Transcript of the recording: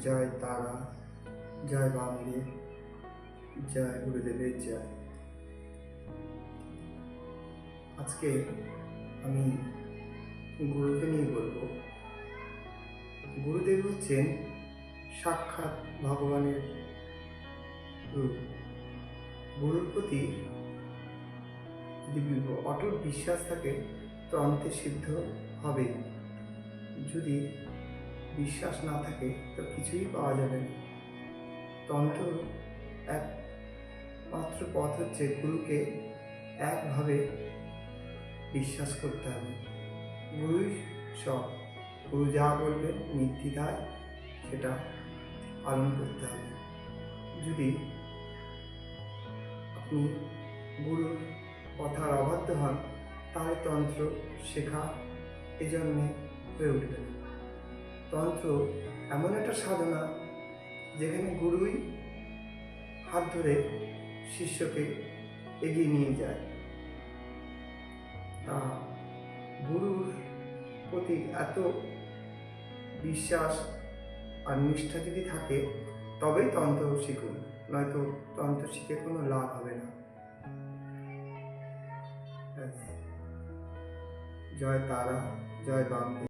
জয় তারা, জয় বামদেব জয় গুরুদেবের জয়। আজকে আমি গুরুকে নিয়ে বলব, গুরুদেব হচ্ছেন সাক্ষাৎ ভগবানের রূপ। গুরুর প্রতি যদি অটুট বিশ্বাস থাকে, তো অন্তে সিদ্ধ হবে। যদি বিশ্বাস না থাকে, তো কিছুই পাওয়া যাবে না। তন্ত্র এক মাত্র পথ হচ্ছে গুরুকে একভাবে বিশ্বাস করতে হবে। গুরুই সব। গুরু যা বলবে নির্দ্বিধায় সেটা পালন করতে হবে। যদি আপনি গুরুর কথার অবাধ্য হন, তাহলে তন্ত্র শেখা এজন্যে হয়ে উঠবে না। তন্ত্র এমন একটা সাধনা যেখানে গুরুই হাত ধরে শিষ্যকে এগিয়ে নিয়ে যায়। তা গুরুর প্রতি এত বিশ্বাস আর নিষ্ঠা যদি থাকে, তবেই তন্ত্র শিখুন, নয়তো তন্ত্র শিখে কোনো লাভ হবে না। জয় তারা, জয় বামদেব।